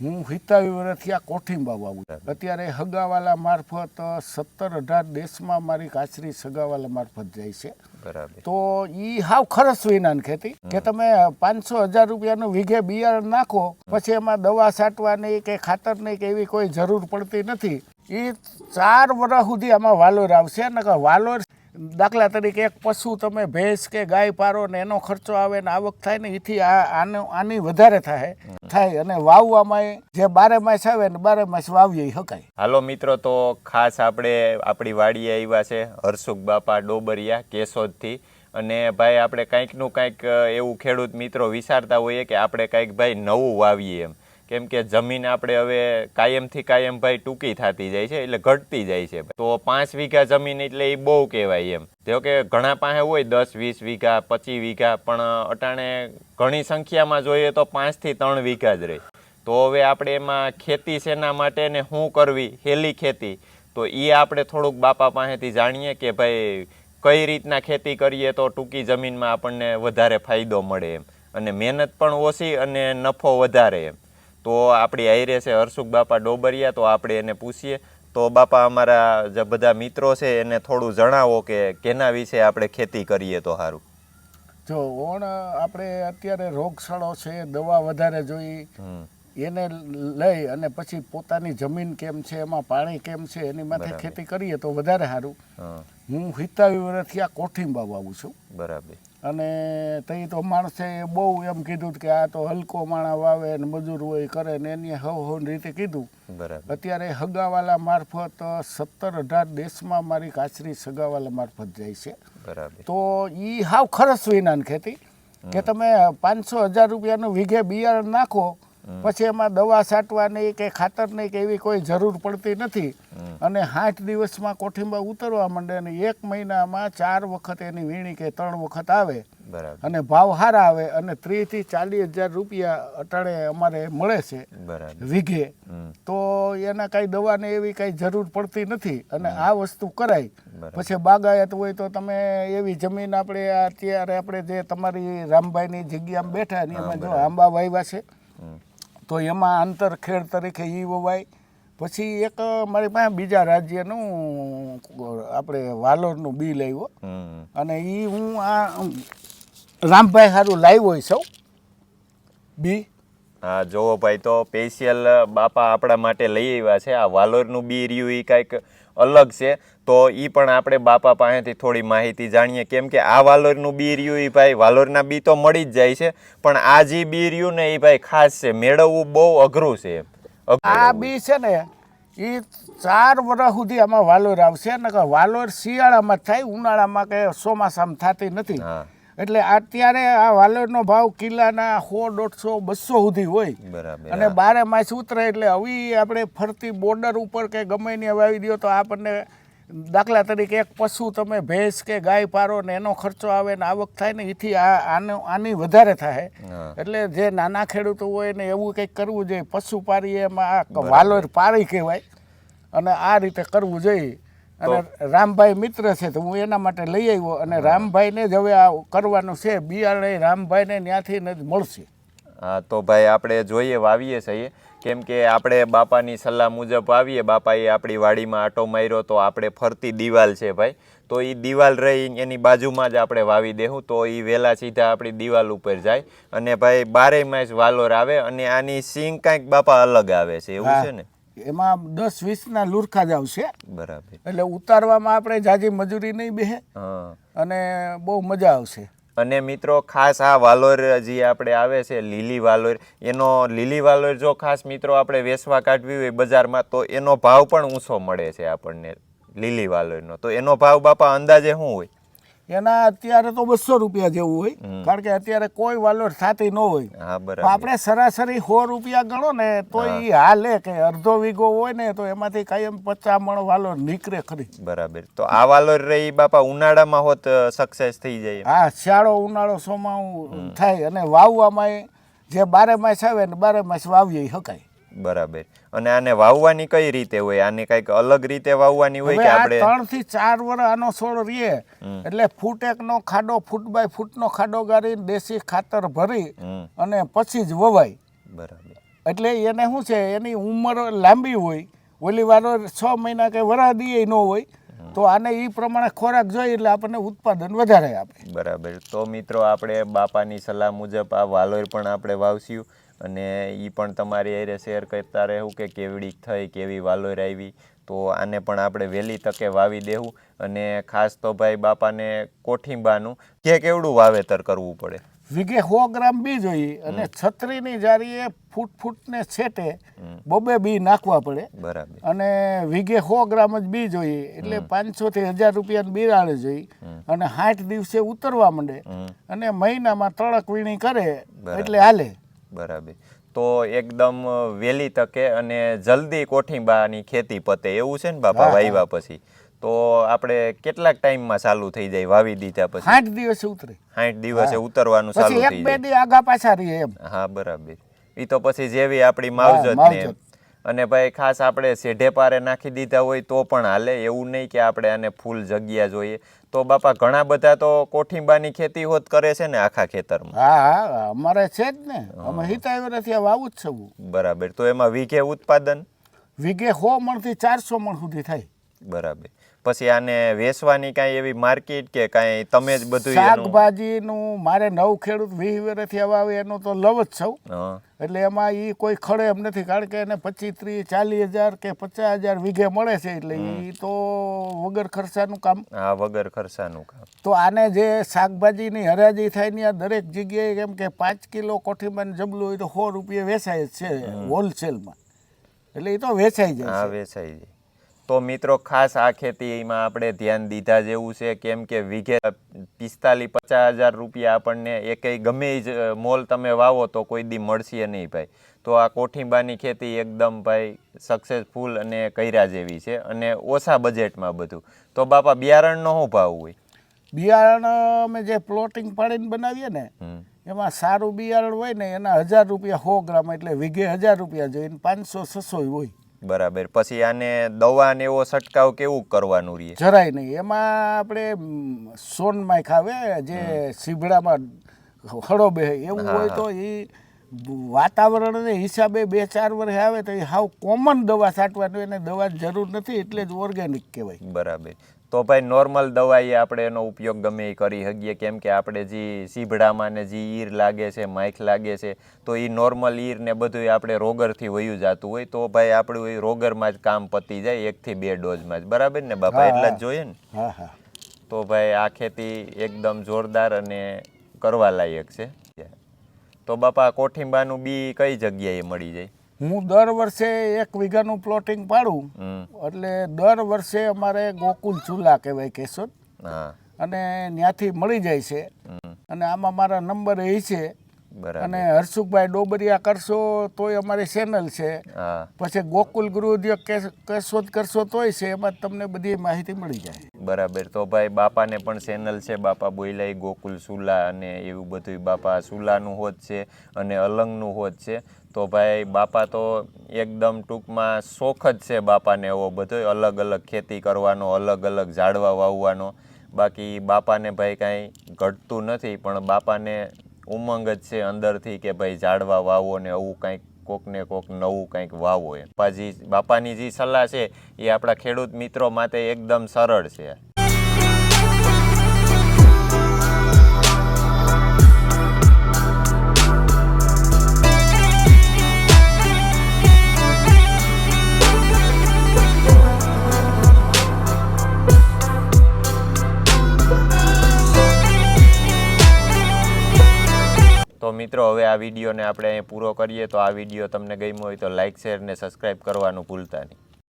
હું હિતાવી વર્ષથી આ કોઠીંબા વાવું. અત્યારે હગાવાલા મારફત સત્તર અઢાર દેશમાં મારી કાચરી સગાવાલા મારફત જાય છે. બરાબર. તો ઈ હાવ ખરસ વિનાન ખેતી. કે તમે પાંચસો હજાર રૂપિયાનું વીઘે બિયારણ નાખો પછી એમાં દવા છાંટવાની કે ખાતરની કે એવી કોઈ જરૂર પડતી નથી. એ ચાર વર્ષ સુધી આમાં વાલોર આવશે ને વાલોર દાખલા તરીકે એક પશુ તમે ભેંસ કે ગાય, પારો ને એનો ખર્ચો આવે ને આવક થાય ને, એથી આની વધારે થાય. થાય અને વાવવામાં જે બારે માસ આવે ને બારે માસ વાવીએ શકાય હાલો મિત્રો, તો ખાસ આપણે આપણી વાડીએ આવ્યા છે હરસુખ બાપા ડોબરિયા કેશોદથી. અને ભાઈ, આપણે કંઈકનું કંઈક એવું ખેડૂત મિત્રો વિચારતા હોઈએ કે આપણે કંઈક ભાઈ નવું વાવીએ એમ. કેમ કે જમીન આપણે હવે કાયમથી કાયમ ભાઈ ટૂંકી થતી જાય છે, એટલે ઘટતી જાય છે તો પાંચ વીઘા જમીન એટલે એ બહુ કહેવાય એમ. તેઓ કે ઘણા પાસે હોય દસ વીસ વીઘા, પચીસ વીઘા, પણ અટાણે ઘણી સંખ્યામાં જોઈએ તો પાંચથી ત્રણ વીઘા જ રહે. તો હવે આપણે એમાં ખેતી શેના માટે ને શું કરવી, હેલી ખેતી, તો એ આપણે થોડુંક બાપા પાસેથી જાણીએ કે ભાઈ કઈ રીતના ખેતી કરીએ તો ટૂંકી જમીનમાં આપણને વધારે ફાયદો મળે એમ. અને મહેનત પણ ઓછી અને નફો વધારે એમ. તો આપણી આઈરે છે હર્ષુક બાપા ડોબરિયા તો આપણે એને પૂછીએ. તો બાપા અમારા જે બધા મિત્રો છે એને થોડું જણાવો કે કેના વિશે આપણે ખેતી કરીએ તો સારું જો ઓણ આપણે અત્યારે રોગચાળો છે દવા વધારે જોઈ એને લઈ અને પછી પોતાની જમીન કેમ છે એમાં પાણી કેમ છે એની માથે ખેતી કરીએ તો વધારે સારું હું. હિતાવી વર્ષથી આ કોઠીંબા વાવું છું. બરાબર. અને તઈ તો માણસે બહુ એમ કીધું કે આ તો હલકો માણા વાવે ને મજૂર હોય કરે ને એની હવ હવ રીતે કીધું. અત્યારે હગાવાલા મારફત સત્તર અઢાર દેશમાં મારી કાચરી સગાવાલા મારફત જાય છે. તો એ હાવ ખરસ વિનાન ખેતી. કે તમે પાંચસો હજાર રૂપિયાનું વીઘે બિયારણ નાખો પછી એમાં દવા છાંટવાની કે ખાતરની કે એવી કોઈ જરૂર પડતી નથી. અને સાઠ દિવસમાં કોઠીંબા ઉતરવા માંડે અને એક મહિનામાં ચાર વખત એની વીણી કે ત્રણ વખત આવે. અને ભાવ સારા આવે અને ત્રીસથી ચાલીસ હજાર રૂપિયા અટાણે અમારે મળે છે. વીઘે. તો એના કાંઈ દવાને એવી કાંઈ જરૂર પડતી નથી અને આ વસ્તુ કરાય. પછી બાગાયત હોય તો તમે એવી જમીન આપણે અત્યારે આપણે જે તમારી રામભાઈની જગ્યામાં બેઠા એમાં જો આંબા વાવ્યા છે. તો એમાં આંતર ખેડ તરીકે ઈ વવાય. પછી એક મારી પાસે બીજા રાજ્યનું આપણે વાલોરનું બી લાવ્યો અને એ હું આ રામભાઈ સારું લાવ્યો સૌ બી. હા જોવો ભાઈ તો સ્પેશિયલ બાપા આપણા માટે લઈ આવ્યા છે. આ વાલોરનું બી રહ્યું એ કાંઈક અલગ છે. તો એ પણ આપણે બાપા પાસેથી થોડી માહિતી જાણીએ. કેમ કે આ વાલોરનું બી રહ્યું એ ભાઈ. વાલોરના બી તો મળી જ જાય છે. પણ આ જે બી રહ્યું ને એ ભાઈ ખાસ છે. મેળવવું બહુ અઘરું છે. આ બી છે ને એ ચાર વર્ષ સુધી આમાં વાલોર આવશે. ને વાલોર શિયાળામાં થાય. ઉનાળામાં કે ચોમાસામાં થતી નથી. હા. એટલે અત્યારે આ વાલરનો ભાવ કિલ્લાના સો દોઢસો બસો સુધી હોય. બરાબર. અને બારે માસ ઉતરે એટલે હવે આપણે ફરતી બોર્ડર ઉપર કે ગમે ત્યાં વાવી દો તો આપણને દાખલા તરીકે એક પશુ તમે ભેંસ કે ગાય પારો ને એનો ખર્ચો આવે ને આવક થાય ને એથી આ આનો આની વધારે થાય. એટલે જે નાના ખેડૂતો હોય ને એવું કંઈક કરવું જોઈએ. પશુ પારી એમાં આ વાલોર પારી કહેવાય. અને આ રીતે કરવું જોઈએ. અને રામભાઈ મિત્ર છે તો હું એના માટે લઈ આવ્યો અને રામભાઈને જ હવે આ કરવાનું છે બિયારણ રામભાઈને ત્યાંથી જ મળશે. હા તો ભાઈ આપણે જોઈએ વાવીએ છીએ. કેમ કે આપણે બાપાની સલાહ મુજબ વાવીએ. બાપાએ આપણી વાડીમાં આટો માર્યો તો આપણે ફરતી દિવાલ છે ભાઈ. તો એ દિવાલ રહી એની બાજુમાં જ આપણે વાવી દેવું તો એ વહેલા સીધા આપણી દિવાલ ઉપર જાય. અને ભાઈ બારે માસ વાલોર આવે અને આની સિંગ કાંઈક બાપા અલગ આવે છે એવું છે ને? એમાં દસ વીસના લુરખા જ આવશે. બરાબર. એટલે ઉતારવામાં આપણે જાજી મજૂરી નહીં બેહે. અને બહુ મજા આવશે. અને મિત્રો ખાસ આ વાલોર જે આપણે આવે છે લીલી વાલોર એનો લીલી વાલોર જો ખાસ મિત્રો આપણે વેસવા કાઢવી હોય બજારમાં તો એનો ભાવ પણ ઊંચો મળે છે આપણને લીલી વાલોરનો. તો એનો ભાવ બાપા અંદાજે શું હોય? એના અત્યારે તો બસો રૂપિયા જેવું હોય. કારણ કે અત્યારે કોઈ વાલોર થતી ન હોય. હા બરાબર. આપણે સરાસરી સો રૂપિયા ગણો ને તો એ હાલે કે અડધો વીઘો હોય ને તો એમાંથી કાયમ પચાસ મણ વાલોર નીકળે ખરી. બરાબર. તો આ વાલોર રહી બાપા ઉનાળામાં હોત સક્સેસ થઈ જાય હા શિયાળો ઉનાળો સોમાં થાય અને વાવવામાં જે બારે માસ આવે ને બારે માસ વાવીએ શકાય બરાબર. અને આને વાવવાની કઈ રીતે હોય? આને કંઈક અલગ રીતે વાવવાની હોય કે આપણે ત્રણથી ચાર વર્ષ આનો છોડ રીએ. એટલે ફૂટ એકનો ખાડો ફૂટ બાય ફૂટનો ખાડો ગાળી દેશી ખાતર ભરી અને પછી જ વવાય. બરાબર. એટલે એને શું છે? એની ઉંમર લાંબી હોય. ઓલી વારો છ મહિના કે વરા દીએ ન હોય તો આને એ પ્રમાણે ખોરાક જોઈએ એટલે આપણને ઉત્પાદન વધારે આપે. બરાબર. તો મિત્રો આપણે બાપાની સલાહ મુજબ આ વાલોર પણ આપણે વાવસ્યું અને એ પણ તમારી હારે શેર કરતા રહેવું કે કેવડી થઈ કેવી વાલોર આવી. તો આને પણ આપણે વહેલી તકે વાવી દેવું. અને ખાસ તો ભાઈ બાપાને કોઠીંબાનું કે કેવડું વાવેતર કરવું પડે? વીઘે સો ગ્રામ બી જોઈએ અને છત્રીની જારીએ ફૂટ ફૂટને છેટે બબે બી નાખવા પડે. બરાબર. અને વીઘે સો ગ્રામ જ બી જોઈએ એટલે પાંચસો થી હજાર રૂપિયાની બિરાડ જોઈએ અને સાઠ દિવસે ઉતરવા માંડે. અને મહિનામાં ત્રણક વીણી કરે એટલે હાલે. બરાબર. તો એકદમ વહેલી તકે અને જલ્દી કોઠીંબાની ખેતી પતે. એવું છે ને બાપા. વાવ્યા પછી? તો આપણે કેટલાક ટાઈમમાં ચાલુ થઈ જાય વાવી દીધા પછી? સાઠ દિવસે ઉતરે. સાઠ દિવસે ઉતરવાનું ચાલુ એક થઈ બે જાય. દી આગા પાછા રહે એમ. હા બરાબર. એ તો પછી જેવી આપણી માવજત. ને. અને ભાઈ ખાસ આપણે સેઢે પારે નાખી દીધા હોય તો પણ હાલે. એવું નહીં કે આપણે આને ફૂલ જગ્યા જોઈએ. તો બાપા ઘણા બધા તો કોઠીંબાની ખેતી હોત કરે છે ને આખા ખેતરમાં. હા હા અમારે છે જ ને. અમે હિતાવી નથી વાવું જ છું બરાબર. તો એમાં વીઘે ઉત્પાદન? વીઘે સો મણથી ચારસો મણ સુધી થાય. બરાબર. પછી આને વેચવાની કાંઈ એવી માર્કેટ કે કાંઈ તમે જ બધું શાકભાજીનું મારે નવ ખેડૂત વીસ વર્ષથી આવે એનું તો લવ જ છું. એટલે એમાં એ કોઈ ખડે એમ નથી કારણ કે એને પચીસ ત્રીસ ચાલીસ હજાર કે પચાસ હજાર વીઘે મળે છે એટલે એ તો વગર ખર્ચાનું કામ. આ વગર ખર્ચાનું કામ. તો આને જે શાકભાજીની હરાજી થાય ને આ દરેક જગ્યાએ કેમ કે પાંચ કિલો કોઠીમાં જબલું હોય તો સો રૂપિયા વેચાય જ છે હોલસેલમાં એટલે એ તો વેચાઈ જાય હા વેચાઈ જાય. તો મિત્રો ખાસ આ ખેતીમાં આપણે ધ્યાન દીધા જેવું છે કેમ કે વીઘે પિસ્તાલીસ પચાસ હજાર રૂપિયા આપણને એકેય ગમે જ મોલ તમે વાવો તો કોઈ દી મળશે નહીં ભાઈ. તો આ કોઠીંબાની ખેતી એકદમ ભાઈ સક્સેસફુલ અને કર્યા જેવી છે અને ઓછા બજેટમાં બધું. તો બાપા બિયારણનો શું ભાવ હોય? બિયારણ અમે જે પ્લોટિંગ પાડીને બનાવીએ ને એમાં સારું બિયારણ હોય ને એના હજાર રૂપિયા સો ગ્રામ એટલે વીઘે હજાર રૂપિયા જોઈએ પાંચસો છસો હોય. બરાબર. પછી આને દવા ને એવો છંટકાવ કેવું કરવાનું રહે? જરાય નહીં. એમાં આપણે સોન માખ ખાવે જે સીભડામાં હળો બે એવું હોય તો એ વાતાવરણને હિસાબે બે ચાર વર્ષે આવે તો એ હાવ કોમન દવા છાંટવાનું એને દવા જરૂર નથી એટલે જ ઓર્ગેનિક કહેવાય. બરાબર. તો ભાઈ નોર્મલ દવાઈ આપણે એનો ઉપયોગ ગમે એ કરી શકીએ. કેમ કે આપણે જે સીભડામાં ને જે ઈર લાગે છે માઇક લાગે છે તો એ નોર્મલ ઈર ને બધું આપણે રોગરથી વયું જતું હોય તો ભાઈ આપણું એ રોગરમાં જ કામ પતી જાય એકથી બે ડોઝમાં જ. બરાબર ને બાપા? એટલા જ જોઈએ ને? હા હા. તો ભાઈ આ ખેતી એકદમ જોરદાર અને કરવા લાયક છે. તો બાપા કોઠીંબાનું બી કઈ જગ્યાએ મળી જાય? હું દર વર્ષે એક વીઘાનું પ્લોટિંગ પાડું. એટલે દર વર્ષે અમારે ગોકુલ ચૂલા કહેવાય કેશોદ. હા. અને ત્યાંથી મળી જાય છે. અને આમાં મારા નંબર એ છે. અને હર્ષુખભાઈ ડોબરિયા કરશો તોય અમારી ચેનલ છે. પછી ગોકુલ ગૃહ ઉદ્યોગ કેશોદ કરશો તોય છે એમાં તમને બધી માહિતી મળી જાય. બરાબર. તો ભાઈ બાપાને પણ ચેનલ છે બાપા બોયલાઈ ગોકુલ સુલા અને એવું બધું બાપા સુલાનું હોત છે અને અલંગનું હોત છે. તો ભાઈ બાપા તો એકદમ ટૂંકમાં શોખ જ છે બાપાને એવો બધો અલગ અલગ ખેતી કરવાનો અલગ અલગ ઝાડવા વાવવાનો. બાકી બાપાને ભાઈ કાંઈ ઘટતું નથી પણ બાપાને ઉમંગ જ છે અંદરથી કે ભાઈ ઝાડવા વાવો ને આવું કંઈક કોકને કોક નવું કંઈક વાવો એમ. બાપાજી બાપાની જે સલાહ છે એ આપણા ખેડૂત મિત્રો માટે એકદમ સરળ છે. મિત્રો, હવે આ વિડીયોને આપણે અહીં પૂરો કરીએ. તો આ વીડિયો તમને ગમ્યો હોય તો લાઇક શેર ને સબસ્ક્રાઈબ કરવાનું ભૂલતા નહીં.